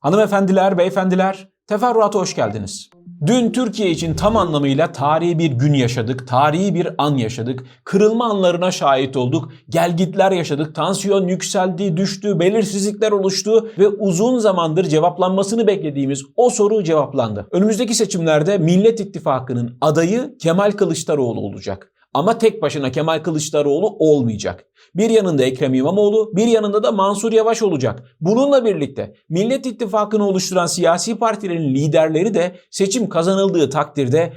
Hanımefendiler, beyefendiler, teferruata hoş geldiniz. Dün Türkiye için tam anlamıyla tarihi bir gün yaşadık, tarihi bir an yaşadık, kırılma anlarına şahit olduk, gelgitler yaşadık, tansiyon yükseldi, düştü, belirsizlikler oluştu ve uzun zamandır cevaplanmasını beklediğimiz o soru cevaplandı. Önümüzdeki seçimlerde Millet İttifakı'nın adayı Kemal Kılıçdaroğlu olacak. Ama tek başına Kemal Kılıçdaroğlu olmayacak. Bir yanında Ekrem İmamoğlu, bir yanında da Mansur Yavaş olacak. Bununla birlikte Millet İttifakı'nı oluşturan siyasi partilerin liderleri de seçim kazanıldığı takdirde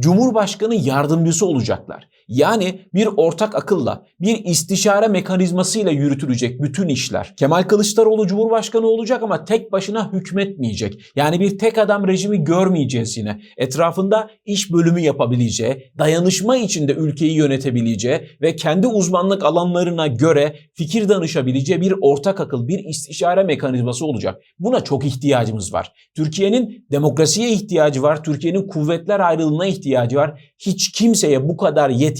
Cumhurbaşkanı yardımcısı olacaklar. Yani bir ortak akılla, bir istişare mekanizmasıyla yürütülecek bütün işler. Kemal Kılıçdaroğlu Cumhurbaşkanı olacak ama tek başına hükmetmeyecek. Yani bir tek adam rejimi görmeyeceğiz yine. Etrafında iş bölümü yapabileceği, dayanışma içinde ülkeyi yönetebileceği ve kendi uzmanlık alanlarına göre fikir danışabileceği bir ortak akıl, bir istişare mekanizması olacak. Buna çok ihtiyacımız var. Türkiye'nin demokrasiye ihtiyacı var, Türkiye'nin kuvvetler ayrılığına ihtiyacı var. Hiç kimseye bu kadar yetki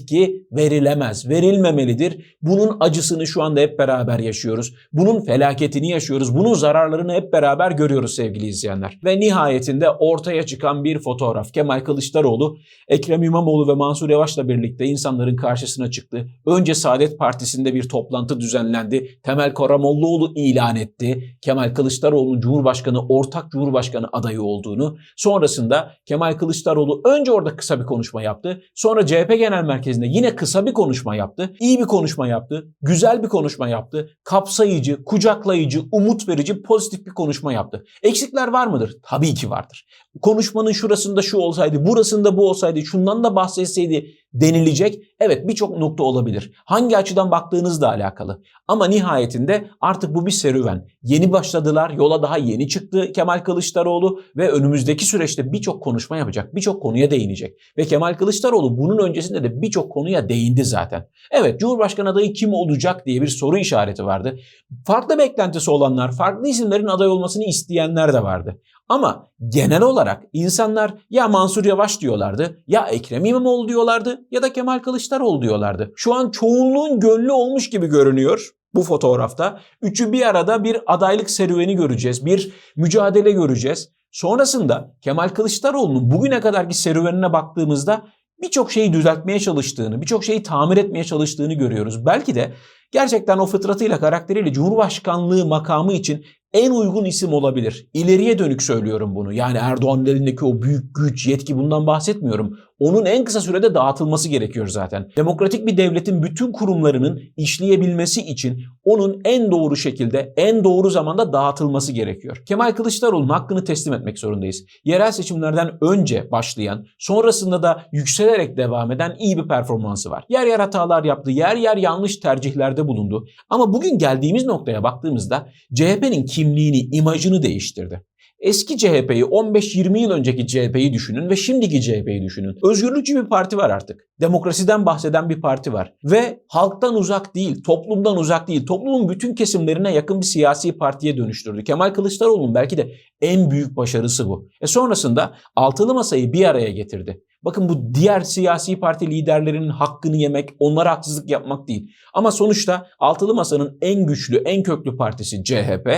verilemez, verilmemelidir. Bunun acısını şu anda hep beraber yaşıyoruz. Bunun felaketini yaşıyoruz. Bunun zararlarını hep beraber görüyoruz sevgili izleyenler. Ve nihayetinde ortaya çıkan bir fotoğraf. Kemal Kılıçdaroğlu, Ekrem İmamoğlu ve Mansur Yavaş'la birlikte insanların karşısına çıktı. Önce Saadet Partisi'nde bir toplantı düzenlendi. Temel Karamollaoğlu ilan etti. Kemal Kılıçdaroğlu'nun Cumhurbaşkanı, ortak Cumhurbaşkanı adayı olduğunu. Sonrasında Kemal Kılıçdaroğlu önce orada kısa bir konuşma yaptı. Sonra CHP Genel Merkezi'nde yine kısa bir konuşma yaptı. İyi bir konuşma yaptı. Güzel bir konuşma yaptı. Kapsayıcı, kucaklayıcı, umut verici, pozitif bir konuşma yaptı. Eksikler var mıdır? Tabii ki vardır. Konuşmanın şurasında şu olsaydı, burasında bu olsaydı, şundan da bahsetseydi denilecek. Evet birçok nokta olabilir. Hangi açıdan baktığınızla alakalı. Ama nihayetinde artık bu bir serüven. Yeni başladılar, yola daha yeni çıktı Kemal Kılıçdaroğlu ve önümüzdeki süreçte birçok konuşma yapacak, birçok konuya değinecek. Ve Kemal Kılıçdaroğlu bunun öncesinde de birçok konuya değindi zaten. Evet Cumhurbaşkanı adayı kim olacak diye bir soru işareti vardı. Farklı beklentisi olanlar, farklı isimlerin aday olmasını isteyenler de vardı. Ama genel olarak insanlar ya Mansur Yavaş diyorlardı, ya Ekrem İmamoğlu diyorlardı ya da Kemal Kılıçdaroğlu diyorlardı. Şu an çoğunluğun gönlü olmuş gibi görünüyor bu fotoğrafta. Üçü bir arada bir adaylık serüveni göreceğiz, bir mücadele göreceğiz. Sonrasında Kemal Kılıçdaroğlu'nun bugüne kadarki serüvenine baktığımızda birçok şeyi düzeltmeye çalıştığını, birçok şeyi tamir etmeye çalıştığını görüyoruz. Belki de gerçekten o fıtratıyla, karakteriyle Cumhurbaşkanlığı makamı için en uygun isim olabilir. İleriye dönük söylüyorum bunu. Yani Erdoğan'ın elindeki o büyük güç, yetki bundan bahsetmiyorum. Onun en kısa sürede dağıtılması gerekiyor zaten. Demokratik bir devletin bütün kurumlarının işleyebilmesi için onun en doğru şekilde, en doğru zamanda dağıtılması gerekiyor. Kemal Kılıçdaroğlu'nun hakkını teslim etmek zorundayız. Yerel seçimlerden önce başlayan, sonrasında da yükselerek devam eden iyi bir performansı var. Yer yer hatalar yaptı, yer yer yanlış tercihlerde bulundu. Ama bugün geldiğimiz noktaya baktığımızda CHP'nin kimliğini, imajını değiştirdi. Eski CHP'yi, 15-20 yıl önceki CHP'yi düşünün ve şimdiki CHP'yi düşünün. Özgürlükçü bir parti var artık. Demokrasiden bahseden bir parti var. Ve halktan uzak değil, toplumdan uzak değil, toplumun bütün kesimlerine yakın bir siyasi partiye dönüştürdü. Kemal Kılıçdaroğlu'nun belki de en büyük başarısı bu. E sonrasında altılı masayı bir araya getirdi. Bakın bu diğer siyasi parti liderlerinin hakkını yemek, onlara haksızlık yapmak değil. Ama sonuçta altılı masanın en güçlü, en köklü partisi CHP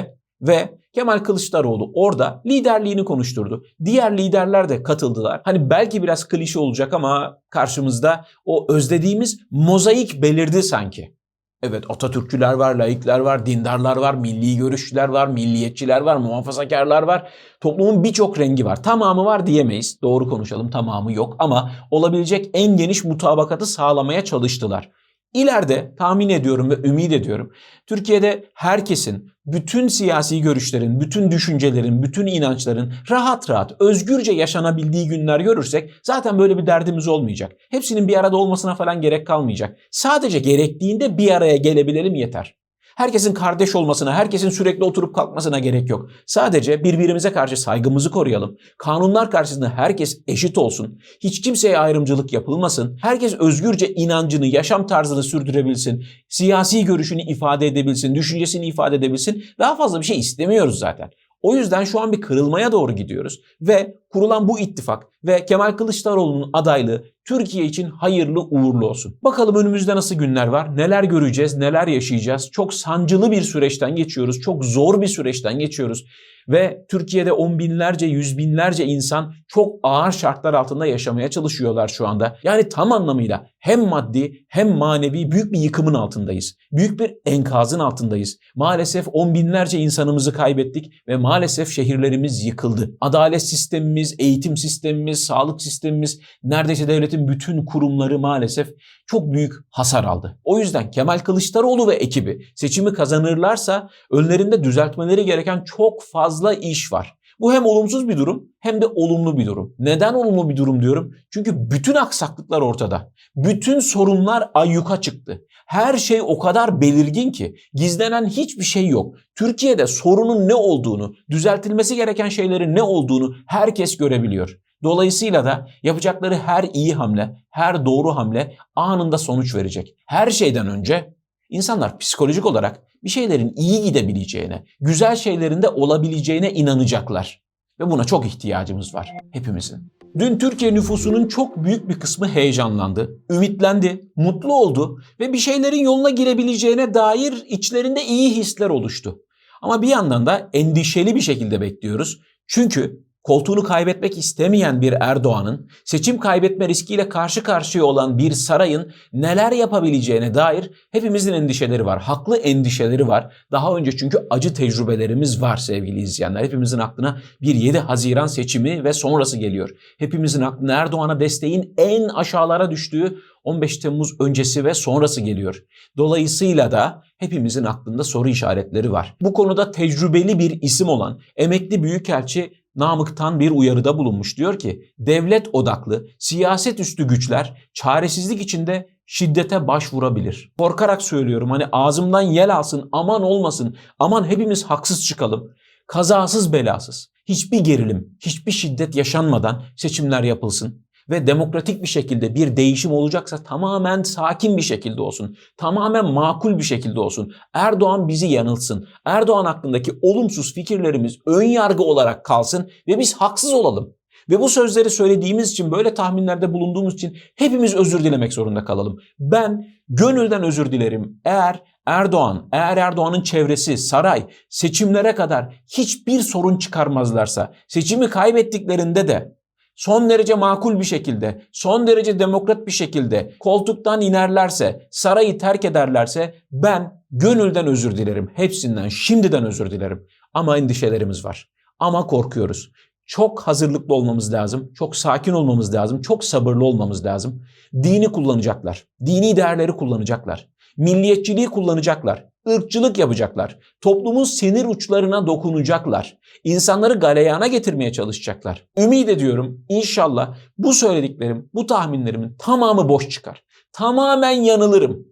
ve Kemal Kılıçdaroğlu orada liderliğini konuşturdu. Diğer liderler de katıldılar. Hani belki biraz klişe olacak ama karşımızda o özlediğimiz mozaik belirdi sanki. Evet Atatürkçüler var, laikler var, dindarlar var, milli görüşçüler var, milliyetçiler var, muhafazakarlar var. Toplumun birçok rengi var. Tamamı var diyemeyiz. Doğru konuşalım tamamı yok ama olabilecek en geniş mutabakatı sağlamaya çalıştılar. İleride tahmin ediyorum ve ümit ediyorum Türkiye'de herkesin, bütün siyasi görüşlerin, bütün düşüncelerin, bütün inançların rahat rahat, özgürce yaşanabildiği günler görürsek zaten böyle bir derdimiz olmayacak. Hepsinin bir arada olmasına falan gerek kalmayacak. Sadece gerektiğinde bir araya gelebilelim yeter. Herkesin kardeş olmasına, herkesin sürekli oturup kalkmasına gerek yok. Sadece birbirimize karşı saygımızı koruyalım. Kanunlar karşısında herkes eşit olsun. Hiç kimseye ayrımcılık yapılmasın. Herkes özgürce inancını, yaşam tarzını sürdürebilsin. Siyasi görüşünü ifade edebilsin, düşüncesini ifade edebilsin. Daha fazla bir şey istemiyoruz zaten. O yüzden şu an bir kırılmaya doğru gidiyoruz ve kurulan bu ittifak ve Kemal Kılıçdaroğlu'nun adaylığı Türkiye için hayırlı uğurlu olsun. Bakalım önümüzde nasıl günler var? Neler göreceğiz? Neler yaşayacağız? Çok sancılı bir süreçten geçiyoruz. Çok zor bir süreçten geçiyoruz. Ve Türkiye'de on binlerce, yüz binlerce insan çok ağır şartlar altında yaşamaya çalışıyorlar şu anda. Yani tam anlamıyla hem maddi hem manevi büyük bir yıkımın altındayız. Büyük bir enkazın altındayız. Maalesef on binlerce insanımızı kaybettik ve maalesef şehirlerimiz yıkıldı. Adalet sistemimiz, eğitim sistemimiz, sağlık sistemimiz, neredeyse devletin bütün kurumları maalesef çok büyük hasar aldı. O yüzden Kemal Kılıçdaroğlu ve ekibi seçimi kazanırlarsa önlerinde düzeltmeleri gereken çok fazla iş var. Bu hem olumsuz bir durum hem de olumlu bir durum. Neden olumlu bir durum diyorum? Çünkü bütün aksaklıklar ortada. Bütün sorunlar ayyuka çıktı. Her şey o kadar belirgin ki gizlenen hiçbir şey yok. Türkiye'de sorunun ne olduğunu, düzeltilmesi gereken şeylerin ne olduğunu herkes görebiliyor. Dolayısıyla da yapacakları her iyi hamle, her doğru hamle anında sonuç verecek. Her şeyden önce insanlar psikolojik olarak bir şeylerin iyi gidebileceğine, güzel şeylerin de olabileceğine inanacaklar. Ve buna çok ihtiyacımız var hepimizin. Dün Türkiye nüfusunun çok büyük bir kısmı heyecanlandı, ümitlendi, mutlu oldu ve bir şeylerin yoluna girebileceğine dair içlerinde iyi hisler oluştu. Ama bir yandan da endişeli bir şekilde bekliyoruz. Çünkü koltuğunu kaybetmek istemeyen bir Erdoğan'ın, seçim kaybetme riskiyle karşı karşıya olan bir sarayın neler yapabileceğine dair hepimizin endişeleri var. Haklı endişeleri var. Daha önce çünkü acı tecrübelerimiz var sevgili izleyenler. Hepimizin aklına bir 7 Haziran seçimi ve sonrası geliyor. Hepimizin aklına Erdoğan'a desteğin en aşağılara düştüğü 15 Temmuz öncesi ve sonrası geliyor. Dolayısıyla da hepimizin aklında soru işaretleri var. Bu konuda tecrübeli bir isim olan emekli büyükelçi Namık'tan bir uyarıda bulunmuş. Diyor ki devlet odaklı siyaset üstü güçler çaresizlik içinde şiddete başvurabilir. Korkarak söylüyorum hani ağzımdan yel alsın aman olmasın aman hepimiz haksız çıkalım. Kazasız belasız hiçbir gerilim hiçbir şiddet yaşanmadan seçimler yapılsın ve demokratik bir şekilde bir değişim olacaksa tamamen sakin bir şekilde olsun. Tamamen makul bir şekilde olsun. Erdoğan bizi yanılsın. Erdoğan hakkındaki olumsuz fikirlerimiz ön yargı olarak kalsın ve biz haksız olalım. Ve bu sözleri söylediğimiz için, böyle tahminlerde bulunduğumuz için hepimiz özür dilemek zorunda kalalım. Ben gönülden özür dilerim. Eğer Erdoğan, eğer Erdoğan'ın çevresi, saray seçimlere kadar hiçbir sorun çıkarmazlarsa, seçimi kaybettiklerinde de son derece makul bir şekilde, son derece demokrat bir şekilde koltuktan inerlerse, sarayı terk ederlerse ben gönülden özür dilerim. Hepsinden şimdiden özür dilerim. Ama endişelerimiz var. Ama korkuyoruz. Çok hazırlıklı olmamız lazım. Çok sakin olmamız lazım. Çok sabırlı olmamız lazım. Dini kullanacaklar. Dini değerleri kullanacaklar. Milliyetçiliği kullanacaklar. ırkçılık yapacaklar. Toplumun sinir uçlarına dokunacaklar. İnsanları galeyana getirmeye çalışacaklar. Ümit ediyorum inşallah bu söylediklerim, bu tahminlerimin tamamı boş çıkar. Tamamen yanılırım.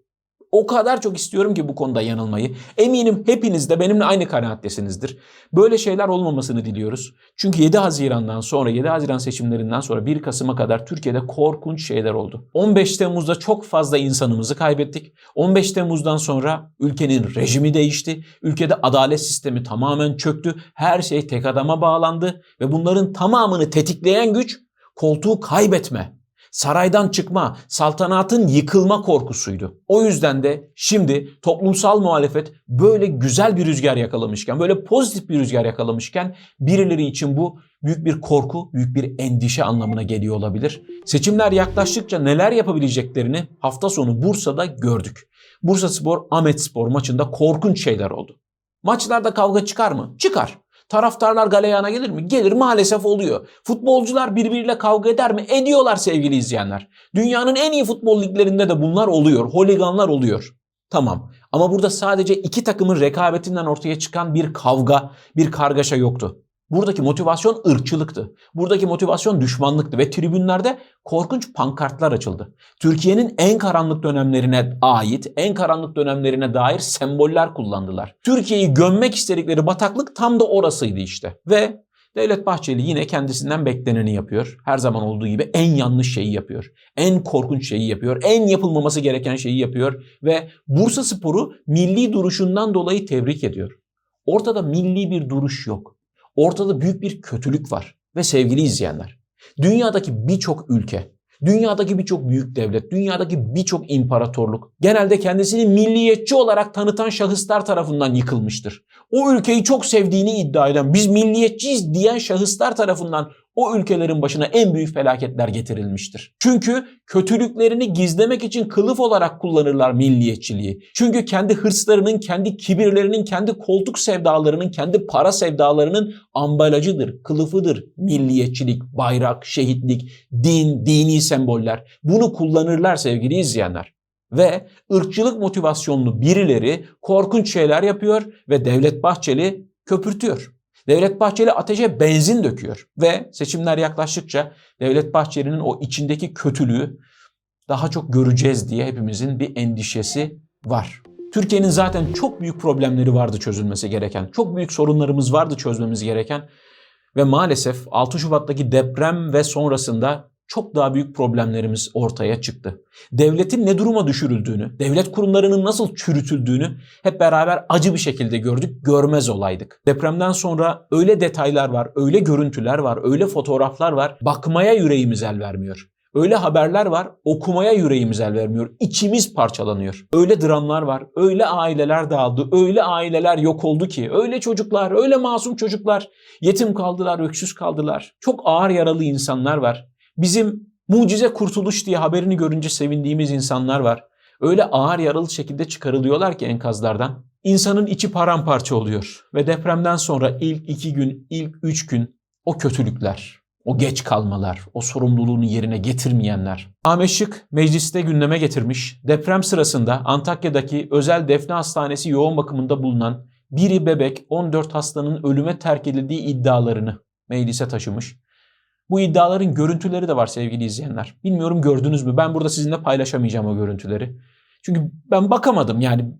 O kadar çok istiyorum ki bu konuda yanılmayı. Eminim hepiniz de benimle aynı kanaattesinizdir. Böyle şeyler olmamasını diliyoruz. Çünkü 7 Haziran'dan sonra, 7 Haziran seçimlerinden sonra 1 Kasım'a kadar Türkiye'de korkunç şeyler oldu. 15 Temmuz'da çok fazla insanımızı kaybettik. 15 Temmuz'dan sonra ülkenin rejimi değişti. Ülkede adalet sistemi tamamen çöktü. Her şey tek adama bağlandı ve bunların tamamını tetikleyen güç koltuğu kaybetme saraydan çıkma, saltanatın yıkılma korkusuydu. O yüzden de şimdi toplumsal muhalefet böyle güzel bir rüzgar yakalamışken, böyle pozitif bir rüzgar yakalamışken birileri için bu büyük bir korku, büyük bir endişe anlamına geliyor olabilir. Seçimler yaklaştıkça neler yapabileceklerini hafta sonu Bursa'da gördük. Bursa Spor, Ahmet Spor maçında korkunç şeyler oldu. Maçlarda kavga çıkar mı? Çıkar. Taraftarlar galeyana gelir mi? Gelir maalesef oluyor. Futbolcular birbiriyle kavga eder mi? Ediyorlar sevgili izleyenler. Dünyanın en iyi futbol liglerinde de bunlar oluyor. Holiganlar oluyor. Tamam ama burada sadece iki takımın rekabetinden ortaya çıkan bir kavga, bir kargaşa yoktu. Buradaki motivasyon ırkçılıktı. Buradaki motivasyon düşmanlıktı ve tribünlerde korkunç pankartlar açıldı. Türkiye'nin en karanlık dönemlerine ait, en karanlık dönemlerine dair semboller kullandılar. Türkiye'yi gömmek istedikleri bataklık tam da orasıydı işte. Ve Devlet Bahçeli yine kendisinden bekleneni yapıyor. Her zaman olduğu gibi en yanlış şeyi yapıyor. En korkunç şeyi yapıyor. En yapılmaması gereken şeyi yapıyor. Ve Bursa Spor'u milli duruşundan dolayı tebrik ediyor. Ortada milli bir duruş yok. Ortada büyük bir kötülük var. Ve sevgili izleyenler, dünyadaki birçok ülke, dünyadaki birçok büyük devlet, dünyadaki birçok imparatorluk genelde kendisini milliyetçi olarak tanıtan şahıslar tarafından yıkılmıştır. O ülkeyi çok sevdiğini iddia eden, biz milliyetçiyiz diyen şahıslar tarafından o ülkelerin başına en büyük felaketler getirilmiştir. Çünkü kötülüklerini gizlemek için kılıf olarak kullanırlar milliyetçiliği. Çünkü kendi hırslarının, kendi kibirlerinin, kendi koltuk sevdalarının, kendi para sevdalarının ambalajıdır, kılıfıdır milliyetçilik, bayrak, şehitlik, din, dini semboller. Bunu kullanırlar sevgili izleyenler. Ve ırkçılık motivasyonlu birileri korkunç şeyler yapıyor ve Devlet Bahçeli köpürtüyor. Devlet Bahçeli ateşe benzin döküyor ve seçimler yaklaştıkça Devlet Bahçeli'nin o içindeki kötülüğü daha çok göreceğiz diye hepimizin bir endişesi var. Türkiye'nin zaten çok büyük problemleri vardı çözülmesi gereken. Çok büyük sorunlarımız vardı çözmemiz gereken. Ve maalesef 6 Şubat'taki deprem ve sonrasında çok daha büyük problemlerimiz ortaya çıktı. Devletin ne duruma düşürüldüğünü, devlet kurumlarının nasıl çürütüldüğünü hep beraber acı bir şekilde gördük, görmez olaydık. Depremden sonra öyle detaylar var, öyle görüntüler var, öyle fotoğraflar var, bakmaya yüreğimiz el vermiyor. Öyle haberler var, okumaya yüreğimiz el vermiyor. İçimiz parçalanıyor. Öyle dramlar var, öyle aileler dağıldı, öyle aileler yok oldu ki, öyle çocuklar, öyle masum çocuklar yetim kaldılar, öksüz kaldılar. Çok ağır yaralı insanlar var. Bizim mucize kurtuluş diye haberini görünce sevindiğimiz insanlar var. Öyle ağır yaralı şekilde çıkarılıyorlar ki enkazlardan. İnsanın içi paramparça oluyor. Ve depremden sonra ilk iki gün, ilk üç gün o kötülükler, o geç kalmalar, o sorumluluğunu yerine getirmeyenler. Ahmet Şık mecliste gündeme getirmiş. Deprem sırasında Antakya'daki özel defne hastanesi yoğun bakımında bulunan biri bebek 14 hastanın ölüme terk edildiği iddialarını meclise taşımış. Bu iddiaların görüntüleri de var sevgili izleyenler. Bilmiyorum gördünüz mü? Ben burada sizinle paylaşamayacağım o görüntüleri. Çünkü ben bakamadım yani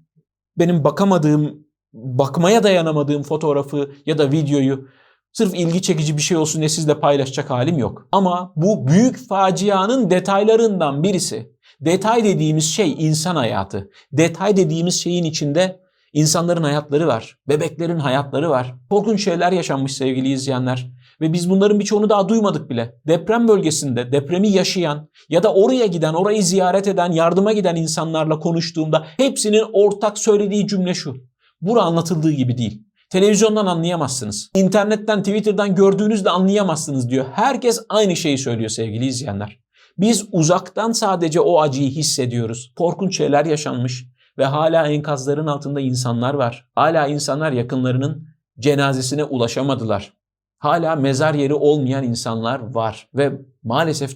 benim bakamadığım, bakmaya dayanamadığım fotoğrafı ya da videoyu sırf ilgi çekici bir şey olsun diye sizle paylaşacak halim yok. Ama bu büyük facianın detaylarından birisi. Detay dediğimiz şey insan hayatı. Detay dediğimiz şeyin içinde insanların hayatları var. Bebeklerin hayatları var. Korkunç şeyler yaşanmış sevgili izleyenler. Ve biz bunların birçoğunu daha duymadık bile. Deprem bölgesinde depremi yaşayan ya da oraya giden, orayı ziyaret eden, yardıma giden insanlarla konuştuğumda hepsinin ortak söylediği cümle şu. Bura anlatıldığı gibi değil. Televizyondan anlayamazsınız. İnternetten, Twitter'dan gördüğünüzde anlayamazsınız diyor. Herkes aynı şeyi söylüyor sevgili izleyenler. Biz uzaktan sadece o acıyı hissediyoruz. Korkunç şeyler yaşanmış ve hala enkazların altında insanlar var. Hala insanlar yakınlarının cenazesine ulaşamadılar. Hala mezar yeri olmayan insanlar var ve maalesef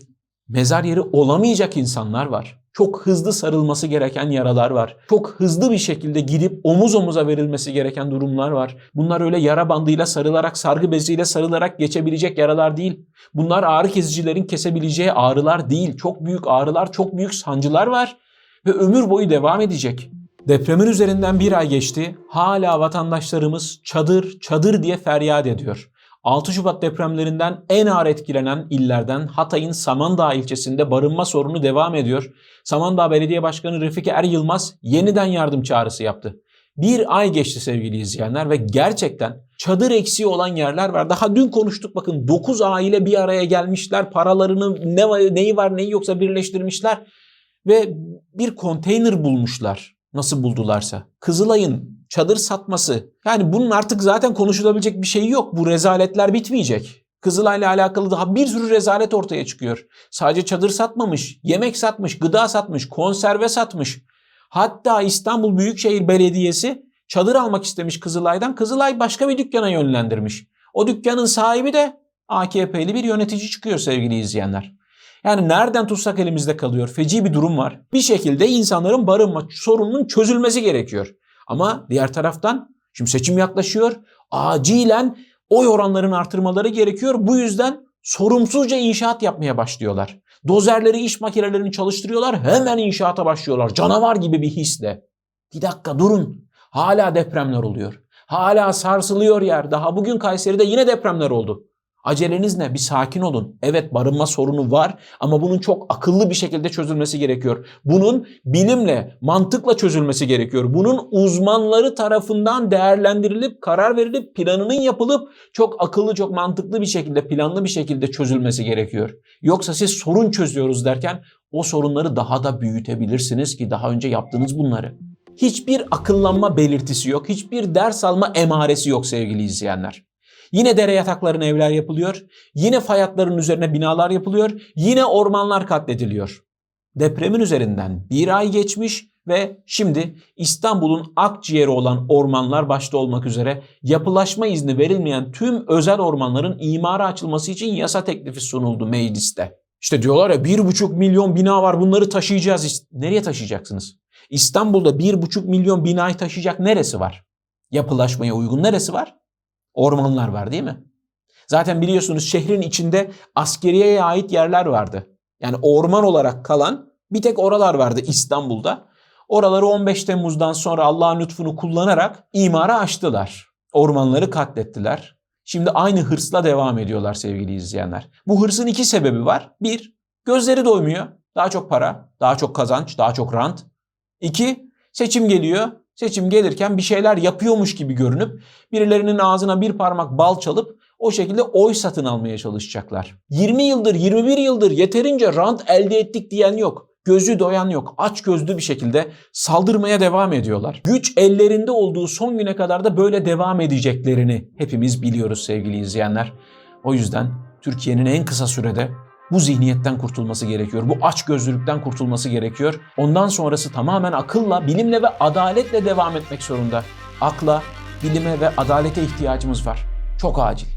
mezar yeri olamayacak insanlar var. Çok hızlı sarılması gereken yaralar var. Çok hızlı bir şekilde gidip omuz omuza verilmesi gereken durumlar var. Bunlar öyle yara bandıyla sarılarak, sargı beziyle sarılarak geçebilecek yaralar değil. Bunlar ağrı kesicilerin kesebileceği ağrılar değil. Çok büyük ağrılar, çok büyük sancılar var ve ömür boyu devam edecek. Depremin üzerinden bir ay geçti. Hala vatandaşlarımız çadır, çadır diye feryat ediyor. 6 Şubat depremlerinden en ağır etkilenen illerden Hatay'ın Samandağ ilçesinde barınma sorunu devam ediyor. Samandağ Belediye Başkanı Refik Er Yılmaz yeniden yardım çağrısı yaptı. Bir ay geçti sevgili izleyenler ve gerçekten çadır eksiği olan yerler var. Daha dün konuştuk bakın 9 aile bir araya gelmişler. Paralarını ne var, neyi var neyi yoksa birleştirmişler ve bir konteyner bulmuşlar. Nasıl buldularsa. Kızılay'ın çadır satması. Yani bunun artık zaten konuşulabilecek bir şey yok. Bu rezaletler bitmeyecek. Kızılay'la alakalı daha bir sürü rezalet ortaya çıkıyor. Sadece çadır satmamış, yemek satmış, gıda satmış, konserve satmış. Hatta İstanbul Büyükşehir Belediyesi çadır almak istemiş Kızılay'dan. Kızılay başka bir dükkana yönlendirmiş. O dükkanın sahibi de AKP'li bir yönetici çıkıyor sevgili izleyenler. Yani nereden tutsak elimizde kalıyor. Feci bir durum var. Bir şekilde insanların barınma sorununun çözülmesi gerekiyor. Ama diğer taraftan şimdi seçim yaklaşıyor. Acilen oy oranlarını artırmaları gerekiyor. Bu yüzden sorumsuzca inşaat yapmaya başlıyorlar. Dozerleri, iş makinelerini çalıştırıyorlar. Hemen inşaata başlıyorlar. Canavar gibi bir hisle. Bir dakika durun. Hala depremler oluyor. Hala sarsılıyor yer. Daha bugün Kayseri'de yine depremler oldu. Aceleniz ne? Bir sakin olun. Evet barınma sorunu var ama bunun çok akıllı bir şekilde çözülmesi gerekiyor. Bunun bilimle, mantıkla çözülmesi gerekiyor. Bunun uzmanları tarafından değerlendirilip, karar verilip, planının yapılıp çok akıllı, çok mantıklı bir şekilde, planlı bir şekilde çözülmesi gerekiyor. Yoksa siz sorun çözüyoruz derken o sorunları daha da büyütebilirsiniz ki daha önce yaptınız bunları. Hiçbir akıllanma belirtisi yok, hiçbir ders alma emaresi yok sevgili izleyenler. Yine dere yataklarına evler yapılıyor, yine fay hatlarının üzerine binalar yapılıyor, yine ormanlar katlediliyor. Depremin üzerinden bir ay geçmiş ve şimdi İstanbul'un akciğeri olan ormanlar başta olmak üzere yapılaşma izni verilmeyen tüm özel ormanların imara açılması için yasa teklifi sunuldu mecliste. İşte diyorlar ya bir buçuk milyon bina var bunları taşıyacağız. Nereye taşıyacaksınız? İstanbul'da bir buçuk milyon binayı taşıyacak neresi var? Yapılaşmaya uygun neresi var? Ormanlar var değil mi? Zaten biliyorsunuz şehrin içinde askeriyeye ait yerler vardı. Yani orman olarak kalan bir tek oralar vardı İstanbul'da. Oraları 15 Temmuz'dan sonra Allah'ın lütfunu kullanarak imara açtılar. Ormanları katlettiler. Şimdi aynı hırsla devam ediyorlar sevgili izleyenler. Bu hırsın iki sebebi var. Bir, gözleri doymuyor. Daha çok para, daha çok kazanç, daha çok rant. İki, seçim geliyor. Seçim gelirken bir şeyler yapıyormuş gibi görünüp birilerinin ağzına bir parmak bal çalıp o şekilde oy satın almaya çalışacaklar. 20 yıldır, 21 yıldır yeterince rant elde ettik diyen yok. Gözü doyan yok. Aç gözlü bir şekilde saldırmaya devam ediyorlar. Güç ellerinde olduğu son güne kadar da böyle devam edeceklerini hepimiz biliyoruz sevgili izleyenler. O yüzden Türkiye'nin en kısa sürede bu zihniyetten kurtulması gerekiyor. Bu aç gözlülükten kurtulması gerekiyor. Ondan sonrası tamamen akılla, bilimle ve adaletle devam etmek zorunda. Akla, bilime ve adalete ihtiyacımız var. Çok acil.